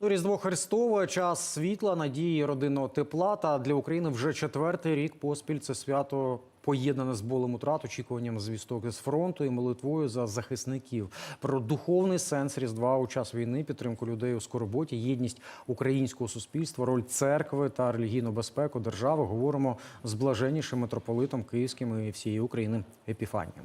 Ну, Різдво Христове, час світла, надії, родинного тепла. Та для України вже четвертий рік поспіль це свято поєднане з болем утрат, очікуванням звісток з фронту і молитвою за захисників. Про духовний сенс Різдва у час війни, підтримку людей у скорботі, єдність українського суспільства, роль церкви та релігійну безпеку держави говоримо з блаженнішим митрополитом Київським і всієї України Епіфанієм.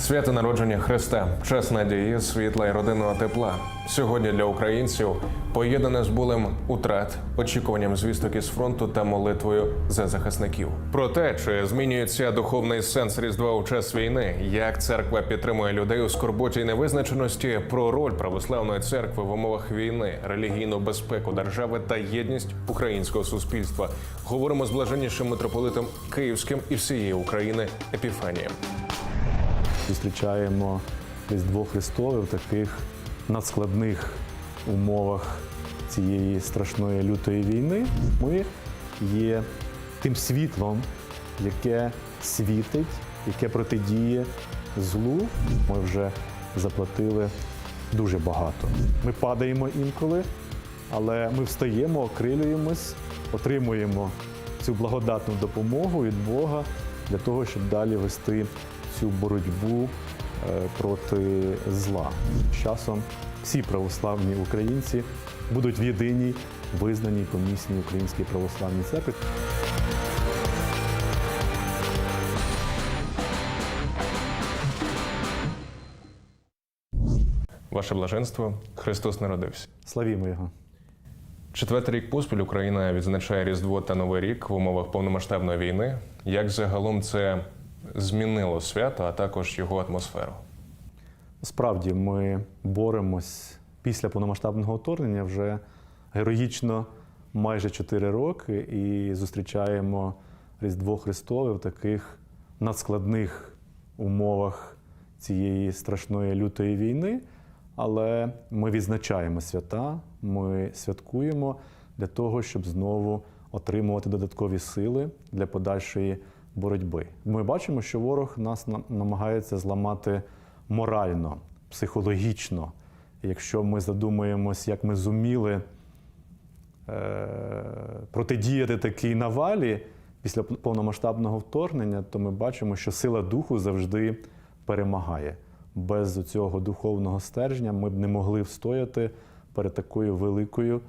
Свято народження Христа, час надії, світла і родинного тепла. Сьогодні для українців поєднане з болем утрат, очікуванням звісток із фронту та молитвою за захисників. Про те, чи змінюється духовний сенс Різдва у час війни, як церква підтримує людей у скорботі і невизначеності, про роль православної церкви в умовах війни, релігійну безпеку держави та єдність українського суспільства. Говоримо з блаженнішим митрополитом Київським і всієї України Епіфанієм. Зустрічаємо Різдво Христове в таких надскладних умовах цієї страшної лютої війни. Ми є тим світлом, яке світить, яке протидіє злу. Ми вже заплатили дуже багато. Ми падаємо інколи, але ми встаємо, окрилюємось, отримуємо цю благодатну допомогу від Бога для того, щоб далі вести цю боротьбу е, проти зла. З часом всі православні українці будуть в єдиній визнаній помісній українській православній церкві. Ваше блаженство, Христос народився. Славімо його! Четвертий рік поспіль Україна відзначає Різдво та Новий рік в умовах повномасштабної війни. Як загалом це змінило свято, а також його атмосферу? Справді, ми боремось після повномасштабного вторгнення вже героїчно майже 4 роки і зустрічаємо Різдво Христове в таких надскладних умовах цієї страшної лютої війни. Але ми відзначаємо свята, ми святкуємо для того, щоб знову отримувати додаткові сили для подальшої боротьби. Ми бачимо, що ворог нас на- намагається зламати морально, психологічно. Якщо ми задумаємось, як ми зуміли е, протидіяти такій навалі після повномасштабного вторгнення, то ми бачимо, що сила духу завжди перемагає. Без цього духовного стержня ми б не могли встояти перед такою великою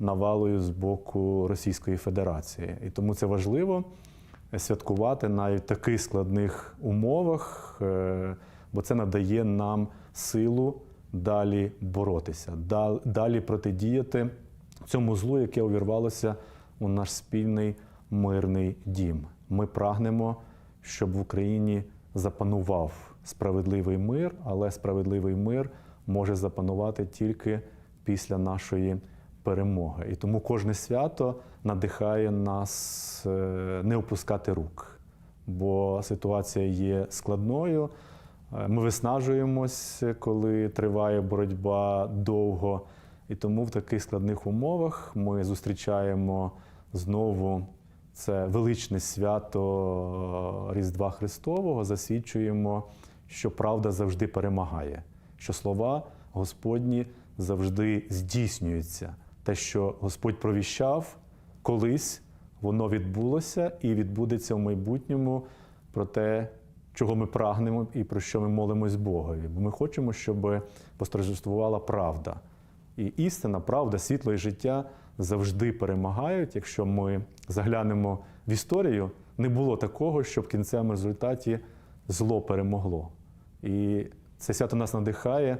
навалою з боку Російської Федерації. І тому це важливо святкувати навіть в таких складних умовах, е, бо це надає нам силу далі боротися, далі протидіяти цьому злу, яке увірвалося у наш спільний мирний дім. Ми прагнемо, щоб в Україні запанував справедливий мир, але справедливий мир може запанувати тільки після нашої перемоги. І тому кожне свято надихає нас е, не опускати рук, бо ситуація є складною. Е, Ми виснажуємось, коли триває боротьба довго. І тому в таких складних умовах ми зустрічаємо знову це величне свято Різдва Христового, засвідчуємо, що правда завжди перемагає, що слова Господні завжди здійснюються. Те, що Господь провіщав колись, воно відбулося і відбудеться в майбутньому про те, чого ми прагнемо і про що ми молимось Богові. Бо ми хочемо, щоб постраждувала правда. І істина, правда, світло і життя завжди перемагають. Якщо ми заглянемо в історію, не було такого, щоб в кінцевому результаті зло перемогло. І це свято нас надихає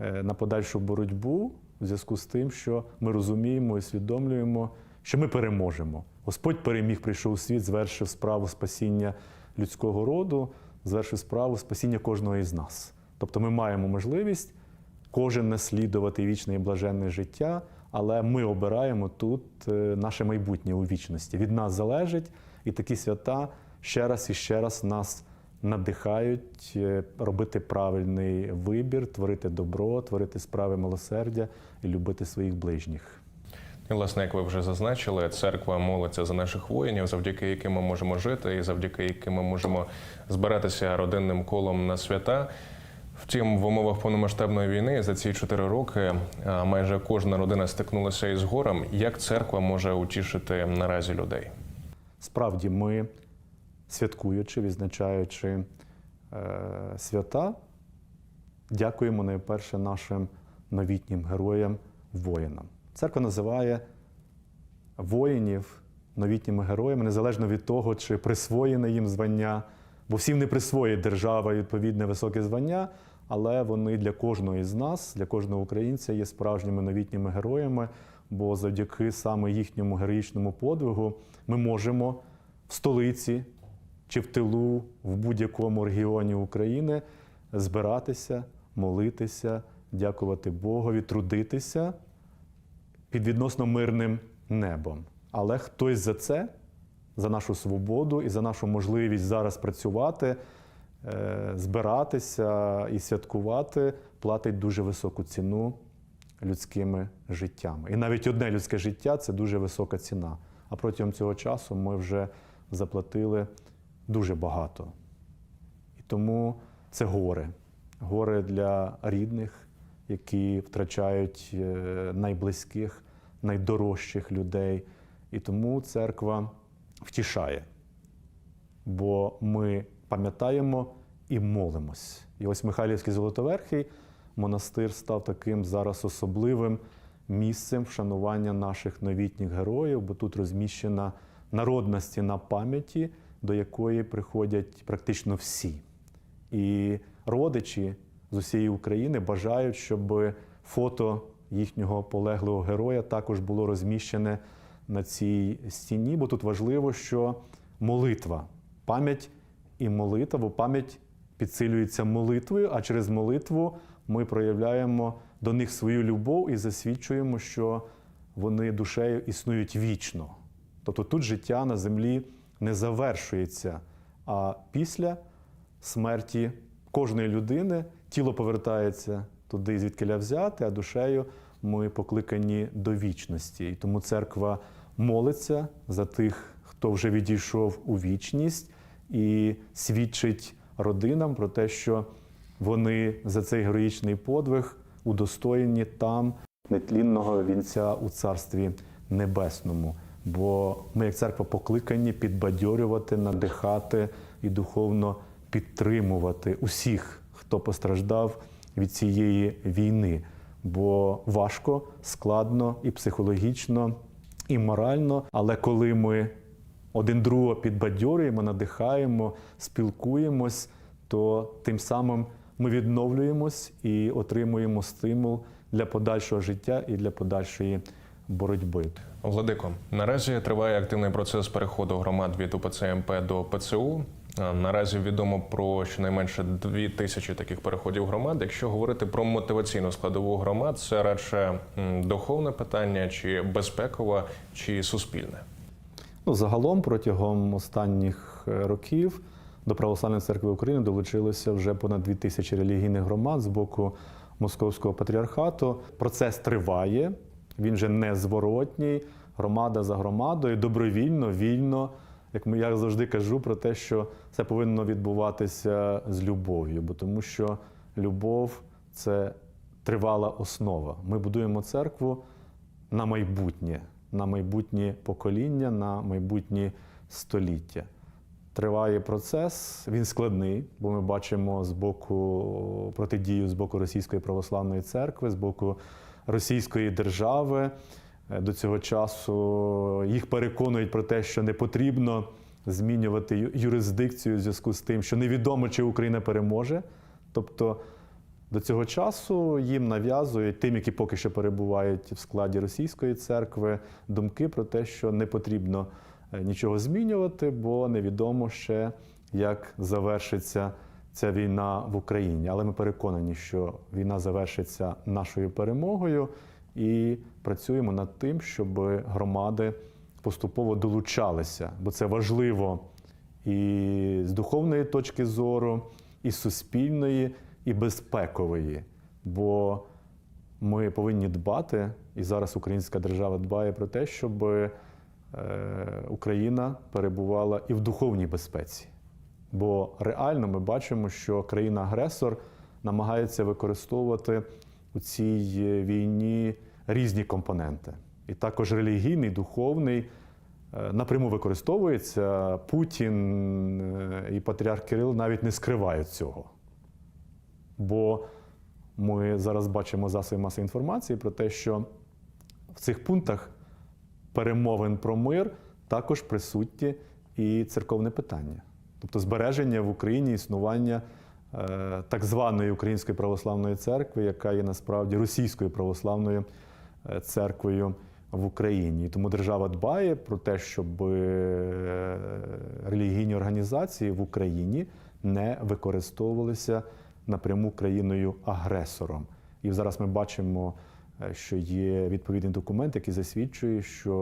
е, на подальшу боротьбу в зв'язку з тим, що ми розуміємо і усвідомлюємо, що ми переможемо. Господь переміг, прийшов у світ, звершив справу спасіння людського роду, звершив справу спасіння кожного із нас. Тобто ми маємо можливість кожен наслідувати вічне і блаженне життя, але ми обираємо тут е, наше майбутнє у вічності. Від нас залежить, і такі свята ще раз і ще раз нас надихають е, робити правильний вибір, творити добро, творити справи милосердя і любити своїх ближніх. І, власне, як ви вже зазначили, церква молиться за наших воїнів, завдяки яким ми можемо жити, і завдяки яким ми можемо збиратися родинним колом на свята. Втім, в умовах повномасштабної війни за ці чотири роки майже кожна родина стикнулася із горем. Як церква може утішити наразі людей? Справді, ми, святкуючи, відзначаючи е, свята, дякуємо найперше нашим новітнім героям, воїнам. Церква називає воїнів новітніми героями, незалежно від того, чи присвоєне їм звання, бо всім не присвоїть держава відповідне високе звання, але вони для кожного із нас, для кожного українця є справжніми новітніми героями, бо завдяки саме їхньому героїчному подвигу ми можемо в столиці чи в тилу в будь-якому регіоні України збиратися, молитися, дякувати Богові, трудитися під відносно мирним небом. Але хтось за це, за нашу свободу і за нашу можливість зараз працювати, е, збиратися і святкувати, платить дуже високу ціну людськими життями. І навіть одне людське життя це дуже висока ціна. А протягом цього часу ми вже заплатили дуже багато. І тому це горе. Горе для рідних, які втрачають е, найблизьких, найдорожчих людей. І тому церква втішає. Бо ми пам'ятаємо і молимось. І ось Михайлівський Золотоверхий монастир став таким зараз особливим місцем вшанування наших новітніх героїв, бо тут розміщена народна стіна пам'яті, до якої приходять практично всі. І родичі з усієї України бажають, щоб фото їхнього полеглого героя також було розміщене на цій стіні, бо тут важливо, що молитва, пам'ять і молитва, бо пам'ять підсилюється молитвою, а через молитву ми проявляємо до них свою любов і засвідчуємо, що вони душею існують вічно. Тобто тут життя на землі не завершується, а після смерті кожної людини тіло повертається туди, звідки взяти, а душею ми покликані до вічності. І тому церква молиться за тих, хто вже відійшов у вічність, і свідчить родинам про те, що вони за цей героїчний подвиг удостоєні там нетлінного вінця у царстві небесному. Бо ми, як церква, покликані підбадьорювати, надихати і духовно підтримувати усіх, хто постраждав від цієї війни. Бо важко, складно і психологічно, і морально. Але коли ми один другого підбадьорюємо, надихаємо, спілкуємось, то тим самим ми відновлюємось і отримуємо стимул для подальшого життя і для подальшої боротьби. Владико, наразі триває активний процес переходу громад від УПЦ МП до ПЦУ. Наразі відомо про щонайменше дві тисячі таких переходів громад. Якщо говорити про мотиваційну складову громад, це радше духовне питання, чи безпекове, чи суспільне. Ну, загалом протягом останніх е, років до Православної церкви України долучилося вже понад дві тисячі релігійних громад з боку Московського патріархату. Процес триває, він вже незворотній, громада за громадою, добровільно, вільно. Як я завжди кажу про те, що це повинно відбуватися з любов'ю, бо тому що любов це тривала основа. Ми будуємо церкву на майбутнє, на майбутнє покоління, на майбутнє століття. Триває процес, він складний, бо ми бачимо з боку протидію з боку Російської православної церкви, з боку Російської держави. Е, До цього часу їх переконують про те, що не потрібно змінювати юрисдикцію в зв'язку з тим, що невідомо, чи Україна переможе. Тобто до цього часу їм нав'язують тим, які поки що перебувають в складі російської церкви, думки про те, що не потрібно е, нічого змінювати, бо невідомо ще, як завершиться ця війна в Україні. Але ми переконані, що війна завершиться нашою перемогою, і працюємо над тим, щоб громади поступово долучалися, бо це важливо і з духовної точки зору, і суспільної, і безпекової. Бо ми повинні дбати, і зараз українська держава дбає про те, щоб е, Україна перебувала і в духовній безпеці. Бо реально ми бачимо, що країна-агресор намагаються використовувати у цій е, війні різні компоненти. І також релігійний, духовний е, напряму використовується. Путін е, і патріарх Кирил навіть не скривають цього. Бо ми зараз бачимо засоби масової інформації про те, що в цих пунктах перемовин про мир також присутні і церковне питання, тобто збереження в Україні існування е, так званої Української православної церкви, яка є насправді російською православною е, церквою в Україні. І тому держава дбає про те, щоб е, релігійні організації в Україні не використовувалися напряму країною-агресором. І зараз ми бачимо, що є відповідний документ, який засвідчує, що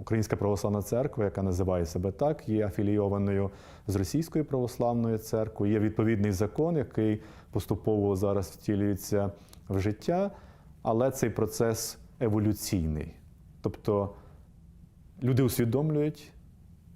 Українська православна церква, яка називає себе так, є афілійованою з Російською православною церквою. Є відповідний закон, який поступово зараз втілюється в життя, але цей процес еволюційний. Тобто люди усвідомлюють,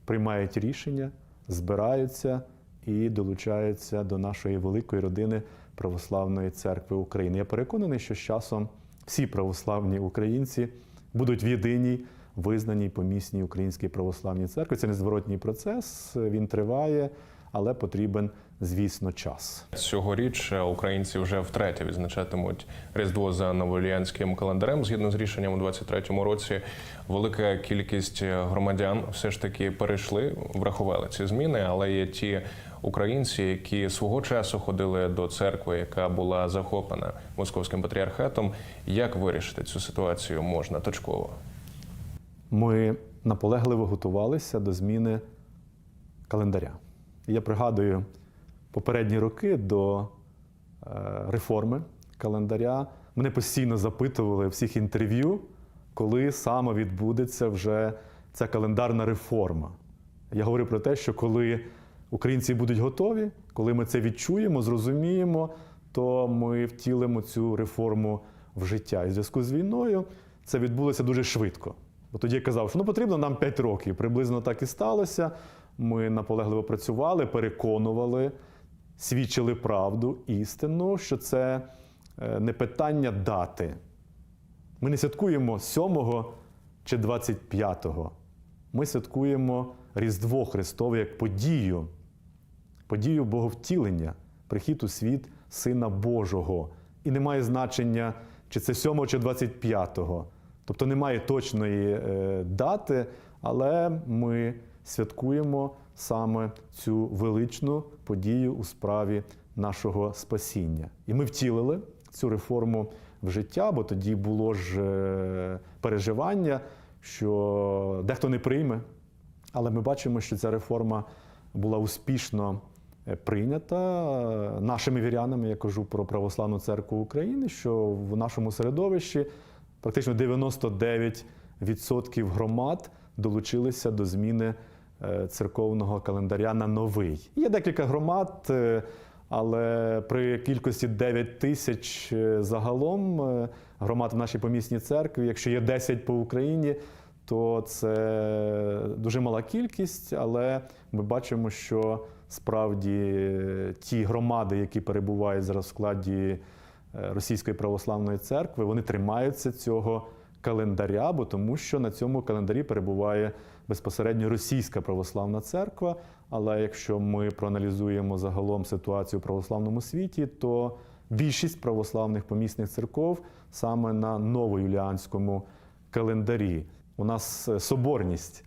приймають рішення, збираються і долучаються до нашої великої родини Православної церкви України. Я переконаний, що з часом всі православні українці будуть в єдиній визнаній помісній українській православній церкві. Це незворотній процес, він триває, але потрібен, звісно, час. Цьогоріч е, українці вже втретє відзначатимуть Різдво за новоіліанським календарем. Згідно з рішенням у 23-му році, велика кількість громадян все ж таки перейшли, врахували ці зміни, але є ті українці, які свого часу ходили до церкви, яка була захоплена московським патріархатом. Як вирішити цю ситуацію можна точково? Ми наполегливо готувалися до зміни календаря. Я пригадую попередні роки до е, реформи календаря. Мене постійно запитували всіх інтерв'ю, коли саме відбудеться вже ця календарна реформа. Я говорю про те, що коли українці будуть готові, коли ми це відчуємо, зрозуміємо, то ми втілимо цю реформу в життя. І в зв'язку з війною це відбулося дуже швидко. Бо тоді я казав, що ну потрібно нам 5 років. Приблизно так і сталося. Ми наполегливо працювали, переконували, свідчили правду, істину, що це е, не питання дати. Ми не святкуємо 7 чи 25-го. Ми святкуємо Різдво Христове як подію, подію Боговтілення, прихід у світ Сина Божого. І немає значення, чи це 7 чи 25-го. Тобто немає точної е, дати, але ми святкуємо саме цю величну подію у справі нашого спасіння. І ми втілили цю реформу в життя, бо тоді було ж е, переживання, що дехто не прийме. Але ми бачимо, що ця реформа була успішно е, прийнята е, нашими вірянами. Я кажу про Православну церкву України, що в нашому середовищі практично 99% громад долучилися до зміни церковного календаря на новий. Є декілька громад, е, але при кількості 9 тисяч е, загалом е, громад в нашій помісній церкві, якщо є 10 по Україні, то це дуже мала кількість, але ми бачимо, що справді е, ті громади, які перебувають зараз в складі е, Російської православної церкви, вони тримаються цього календаря, бо тому що на цьому календарі перебуває безпосередньо Російська православна церква. Але якщо ми проаналізуємо загалом ситуацію в православному світі, то більшість православних помісних церков саме на новоюліанському календарі. У нас е, соборність.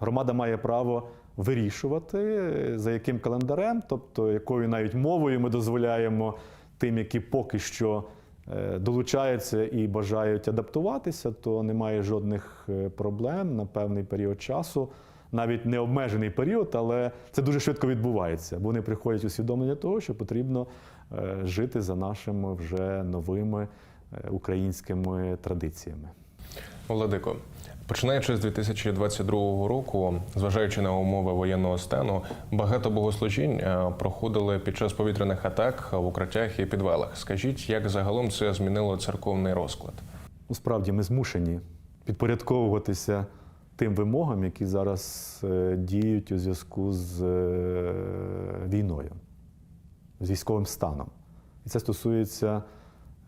Громада має право вирішувати, е, за яким календарем, тобто якою навіть мовою ми дозволяємо тим, які поки що долучаються і бажають адаптуватися, то немає жодних е, проблем на певний період часу. Навіть не обмежений період, але це дуже швидко відбувається, вони приходять усвідомлення того, що потрібно е, жити за нашими вже новими е, українськими традиціями. Владико, починаючи з 2022 року, зважаючи на умови воєнного стану, багато богослужінь е, проходили під час повітряних атак в укриттях і підвалах. Скажіть, як загалом це змінило церковний розклад? Ну, справді ми змушені підпорядковуватися тим вимогам, які зараз е, діють у зв'язку з е, війною. з військовим станом. І це стосується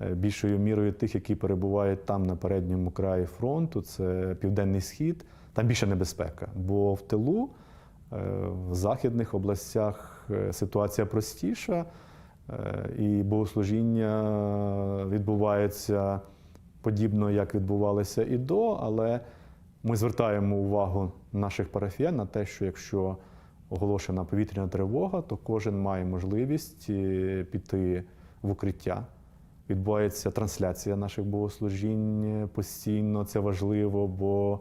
більшою мірою тих, які перебувають там на передньому краї фронту, це Південний Схід, там більша небезпека. Бо в тилу, е, в західних областях е, ситуація простіша, е, і богослужіння відбувається подібно, як відбувалося і до, але ми звертаємо увагу наших парафіян на те, що якщо оголошена повітряна тривога, то кожен має можливість е, піти в укриття. Відбувається трансляція наших богослужінь постійно. Це важливо, бо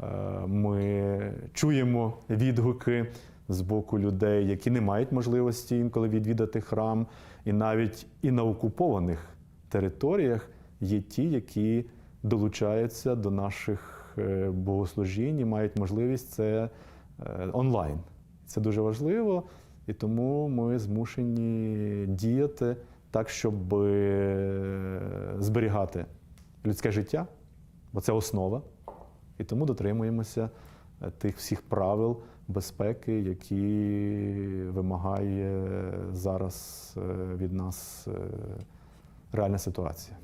е, ми чуємо відгуки з боку людей, які не мають можливості інколи відвідати храм. І навіть і на окупованих територіях є ті, які долучаються до наших е, богослужінь і мають можливість це е, онлайн. Це дуже важливо, і тому ми змушені діяти так, щоб е, зберігати людське життя, бо це основа. І тому дотримуємося е, тих всіх правил безпеки, які вимагає зараз е, від нас реальна ситуація.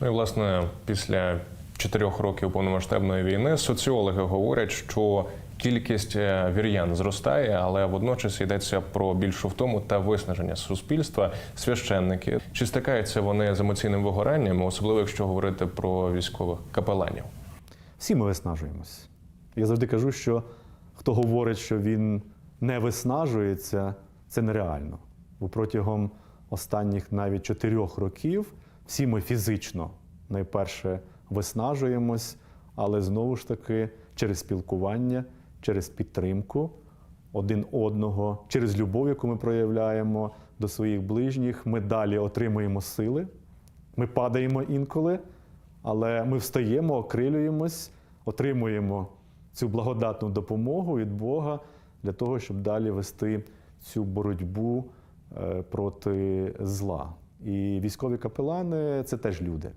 Ну і власне, після чотирьох років повномасштабної війни соціологи говорять, що кількість е, вір'ян зростає, але водночас йдеться про більшу втому та виснаження суспільства. Священники чи стикаються вони з емоційним вигоранням, особливо якщо говорити про військових капеланів? Всі ми виснажуємось. Я завжди кажу, що хто говорить, що він не виснажується, це нереально. Бо протягом останніх навіть чотирьох років всі ми фізично найперше виснажуємось, але знову ж таки через спілкування, через підтримку один одного, через любов, яку ми проявляємо до своїх ближніх, ми далі отримуємо сили. Ми падаємо інколи, але ми встаємо, окрилюємось, отримуємо цю благодатну допомогу від Бога для того, щоб далі вести цю боротьбу е, проти зла. І військові капелани це теж люди,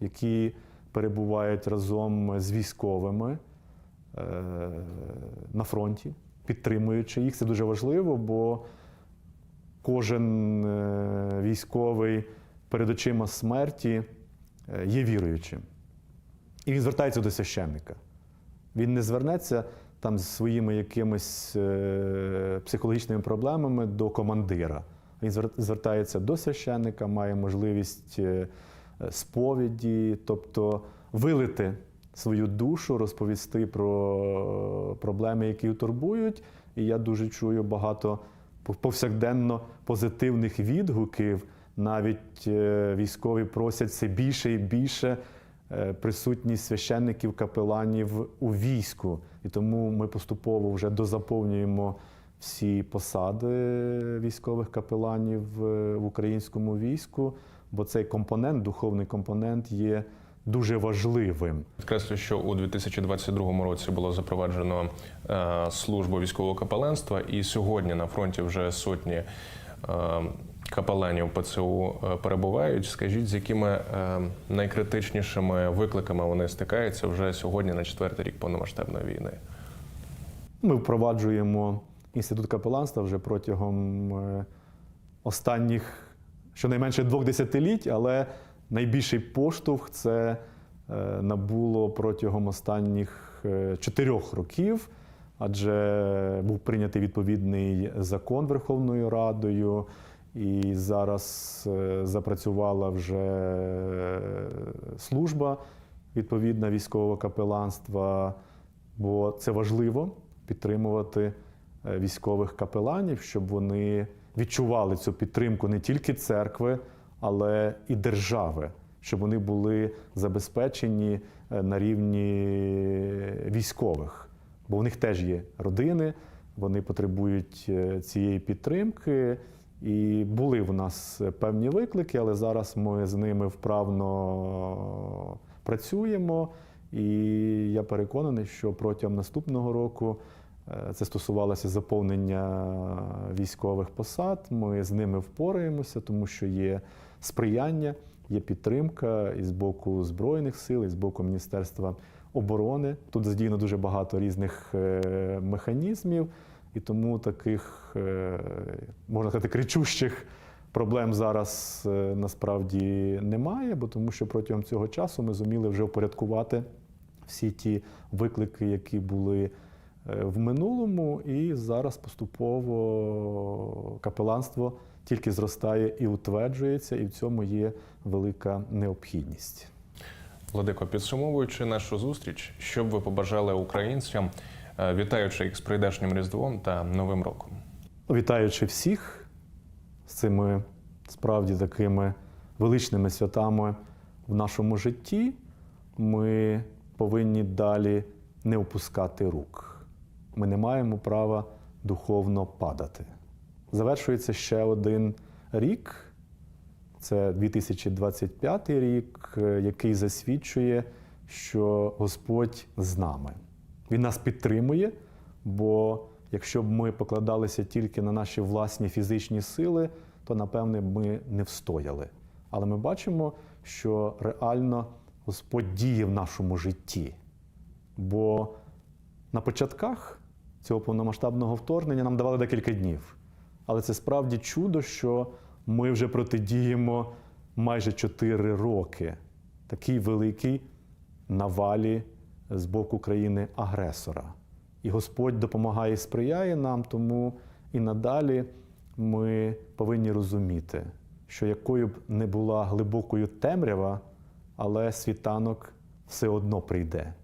які перебувають разом з військовими на фронті, підтримуючи їх. Це дуже важливо, бо кожен е, військовий перед очима смерті е, є віруючим. І він звертається до священника. Він не звернеться там з своїми якимись е, психологічними проблемами до командира. Він звертається до священника, має можливість е, е, сповіді, тобто вилити свою душу, розповісти про проблеми, які турбують. І я дуже чую багато повсякденно позитивних відгуків. Навіть е, військові просять все більше і більше е, присутність священників, капеланів у війську. І тому ми поступово вже дозаповнюємо всі посади військових капеланів е, в українському війську, бо цей компонент, духовний компонент, є дуже важливим. Підкреслю, що у 2022 році було запроваджено е, службу військового капеланства, і сьогодні на фронті вже сотні е, капеланів ПЦУ е, перебувають. Скажіть, з якими найкритичнішими викликами вони стикаються вже сьогодні на четвертий рік повномасштабної війни? Ми впроваджуємо інститут капеланства вже протягом останніх щонайменше двох десятиліть, але найбільший поштовх це е, набуло протягом останніх е, чотирьох років, адже був прийнятий відповідний закон Верховною Радою. І зараз е, запрацювала вже служба відповідна військового капеланства, бо це важливо підтримувати військових капеланів, щоб вони відчували цю підтримку не тільки церкви, але і держави, щоб вони були забезпечені е, на рівні військових, бо у них теж є родини, вони потребують е, цієї підтримки. І були в нас певні виклики, але зараз ми з ними вправно працюємо. І я переконаний, що протягом наступного року е, це стосувалося заповнення військових посад. Ми з ними впораємося, тому що є сприяння, є підтримка і з боку Збройних сил, і з боку Міністерства оборони. Тут задіяно дуже багато різних е, механізмів. І тому таких, е, можна сказати, кричущих проблем зараз е, насправді немає, бо тому що протягом цього часу ми зуміли вже упорядкувати всі ті виклики, які були в минулому, і зараз поступово капеланство тільки зростає і утверджується, і в цьому є велика необхідність. Владико, підсумовуючи нашу зустріч, що б ви побажали українцям, е, вітаючи їх з прийдешнім Різдвом та Новим роком? Вітаючи всіх з цими справді такими величними святами в нашому житті, ми повинні далі не опускати рук. Ми не маємо права духовно падати. Завершується ще один рік. Це 2025 рік, е, який засвідчує, що Господь з нами. Він нас підтримує, бо якщо б ми покладалися тільки на наші власні фізичні сили, то напевне ми не встояли. Але ми бачимо, що реально Господь діє в нашому житті. Бо на початках цього повномасштабного вторгнення нам давали декілька днів. Але це справді чудо, що ми вже протидіємо майже 4 роки такій великій навалі з боку країни агресора. І Господь допомагає і сприяє нам, тому і надалі ми повинні розуміти, що якою б не була глибокою темрява, але світанок все одно прийде.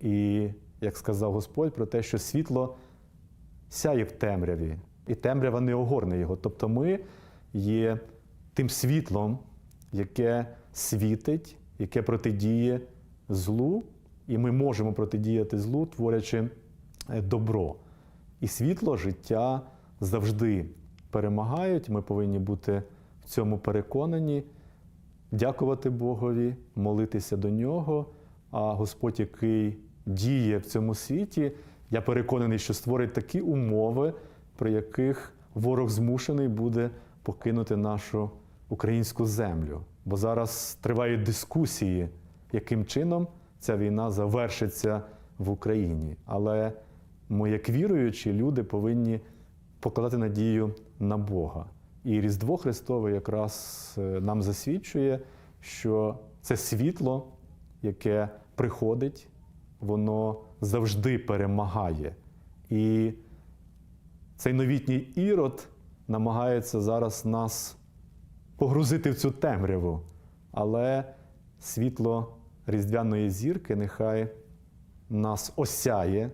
І як сказав Господь про те, що світло сяє в темряві, і темрява не огорне його. Тобто ми є тим світлом, яке світить, яке протидіє злу, і ми можемо протидіяти злу, творячи е, добро. І світло, життя завжди перемагають. Ми повинні бути в цьому переконані, дякувати Богові, молитися до нього. А Господь, який діє в цьому світі, я переконаний, що створить такі умови, при яких ворог змушений буде покинути нашу українську землю. Бо зараз тривають дискусії, яким чином ця війна завершиться в Україні. Але ми, як віруючі люди, повинні покладати надію на Бога. І Різдво Христове якраз е, нам засвідчує, що це світло, яке приходить, воно завжди перемагає. І цей новітній ірод намагається зараз нас погрузити в цю темряву. Але світло різдвяної зірки нехай нас осяє,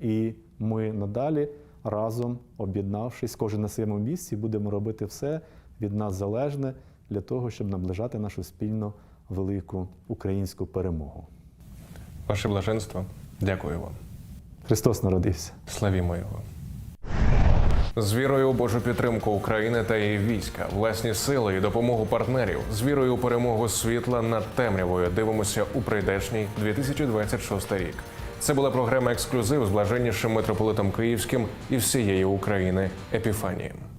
і ми надалі разом, об'єднавшись, кожен на своєму місці, будемо робити все від нас залежне для того, щоб наближати нашу спільну велику українську перемогу. Ваше блаженство, дякую вам. Христос народився. Славімо Його. З вірою у Божу підтримку України та її війська, власні сили і допомогу партнерів, з вірою у перемогу світла над темрявою дивимося у прийдешній 2026 рік. Це була програма Ексклюзив з блаженнішим митрополитом Київським і всієї України Епіфанієм.